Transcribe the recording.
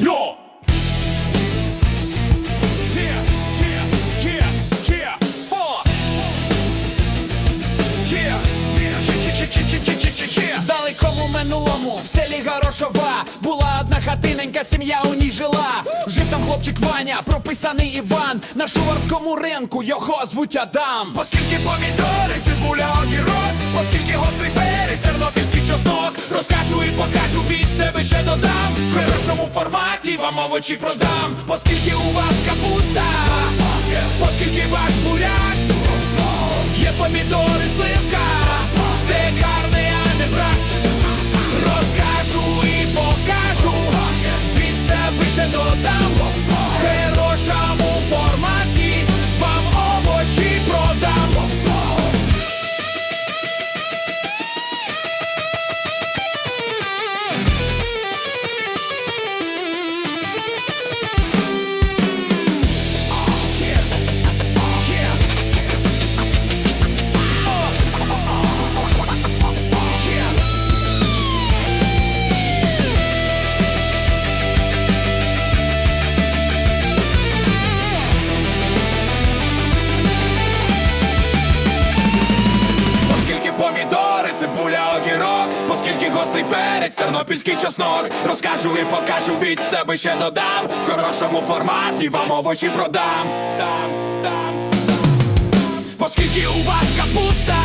Йо! В далекому минулому в селі Горошова була одна хатиненька, сім'я у ній жила. Жив там хлопчик Ваня, прописаний Іван. На шуварському ринку його звуть Адам. Оскільки помідори розкажу і покажу від себе ще додам. В хорошому форматі вам овочі продам. Поскільки у вас капуста, оскільки ваш буряк, цибуля, рок, оскільки гострий перець, тернопільський чеснок. Розкажу і покажу від себе ще додам. В хорошому форматі вам овочі продам. Дам, дам, дам. Оскільки у вас капуста,